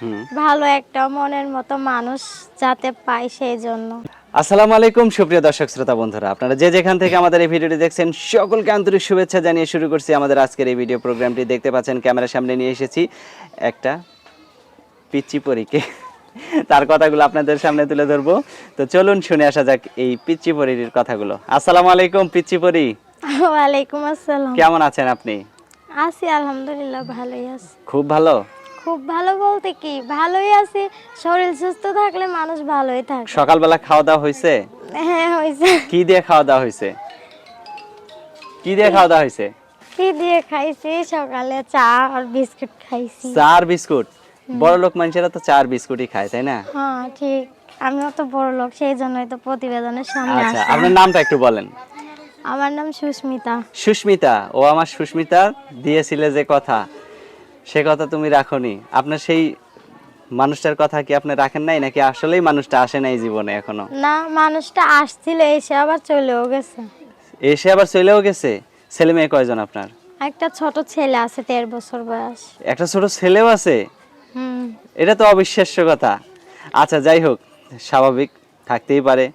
হুম। ভালো একটা মনের মতো মানুষ যাতে পাই সেই জন্য আসসালামু আলাইকুম সুপ্রিয় দর্শক শ্রোতা বন্ধুরা। আপনারা যে যেখান থেকে আমাদের এই ভিডিওটি দেখছেন সকলকে আন্তরিক শুভেচ্ছা জানিয়ে শুরু করছি আমাদের আজকের এই ভিডিও প্রোগ্রামটি। দেখতে পাচ্ছেন ক্যামেরার সামনে নিয়ে এসেছি একটা পিচ্চি পরীকে। তার কথাগুলো আপনাদের সামনে তুলে ধরবো। তো চলুন শুনে আসা যাক এই পিচ্চি পরীর কথাগুলো। আসসালামু আলাইকুম পিচ্চি পরি। ওয়ালাইকুম আসসালাম। কেমন আছেন আপনি? আছি আলহামদুলিল্লাহ ভালোই আছি। খুব ভালো? খুব ভালো বলতে কি ভালোই আছি। শরীর সুস্থ থাকলে মানুষ ভালোই থাকে। সকালবেলা খাওয়া দাওয়া হয়েছে হ্যাঁ হয়েছে কি দিয়ে খাওয়া দাওয়া হয়েছে কি দিয়ে খাওয়া দাওয়া হয়েছে কি দিয়ে খাইছি? সকালে চা আর বিস্কুট খাইছি। চার বিস্কুট? বড় লোক মানুষেরা তো চার বিস্কুটই খায় তাই না? হ্যাঁ ঠিক। আমিও তো বড় লোক সেই জন্যই তো প্রতিবেদনের সামনে আচ্ছা আপনার নামটা একটু বলেন। আমার নাম সুস্মিতা। সুস্মিতা ও আমার সুস্মিতা দিয়েছিলে যে কথা। সে কথা তুমি রাখনি। আপনার সেই মানুষটার কথা কি আপনি রাখেন নাই? নাকি আসলেই মানুষটা আসে নাই জীবনে এখনও? না মানুষটা আসছিল এসে আবার চলেও গেছে। এসে আবার চলেও গেছে? ছেলে মেয়ে কয়জন আপনার? একটা ছোট ছেলে আছে দেড় বছর বয়স। একটা ছোট ছেলেও আছে? হুম। এটা তো অবিশ্বাস্য কথা। আচ্ছা যাই হোক স্বাভাবিক থাকতেই পারে।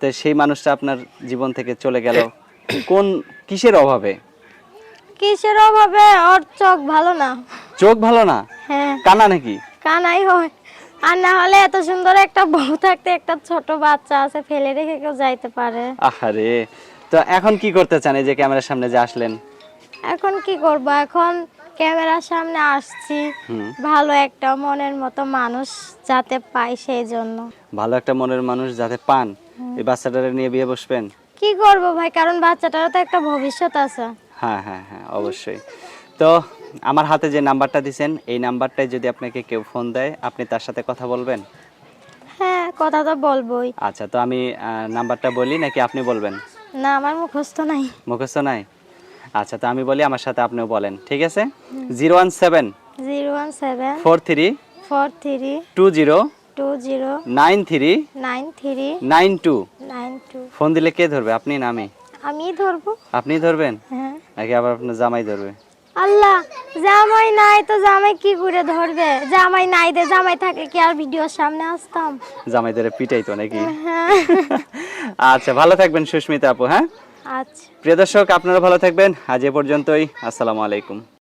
তো সেই মানুষটা আপনার জীবন থেকে চলে গেল। কোন কিসের অভাবে? কিসের অভাবে? ওর চোখ ভালো না। চোখ ভালো না? হ্যাঁ। কানা নাকি? কানাই হয়। আর না হলে এত সুন্দর একটা বউ থাকতে একটা ছোট বাচ্চা আছে ফেলে রেখে কেউ যাইতে পারে। আহারে। তো এখন কি করতে চান এই যে ক্যামেরার সামনে যে আসলেন? এখন কি করব? এখন ক্যামেরার সামনে আসছি। ভালো একটা মনের মতো মানুষ যাতে পাই সেই জন্য। ভালো একটা মনের মানুষ যাতে পান। এই বাচ্চাটারে নিয়ে বিয়ে বসবেন? কি করব ভাই? কারণ বাচ্চাটারও তো একটা ভবিষ্যৎ আছে। হ্যাঁ হ্যাঁ হ্যাঁ অবশ্যই। তো আমার হাতে যে নাম্বারটা দিছেন এই নাম্বারটায় যদি আপনাকে কেউ ফোন দেয় আপনি তার সাথে কথা বলবেন? হ্যাঁ কথা তো বলবোই। আচ্ছা তো আমি নাম্বারটা বলি নাকি আপনি বলবেন? না আমার মুখস্থ নাই। মুখস্থ নাই? আচ্ছা তো আমি বলি আমার সাথে আপনিও বলেন ঠিক আছে? Zero one seven zero one seven four three four three two zero two zero nine three nine three nine two. Nine two. Phone দিলে কে ধরবে? আপনি না আমি? আমি ধরবো। আপনি ধরবেন? হ্যাঁ। নাকি আবার আপনার জামাই ধরবে? আল্লাহ জামাই নাই তো জামাই কি করে ধরবে? জামাই নাই দে জামাই থাকে কি আর ভিডিওর সামনে আসতাম? জামাই ধরে পিটাই তো নাকি? হ্যাঁ। আচ্ছা ভালো থাকবেন সুস্মিতা আপু হ্যাঁ? আচ্ছা। প্রিয় দর্শক আপনারা ভালো থাকবেন। আজ এ পর্যন্তই। আসসালামু আলাইকুম।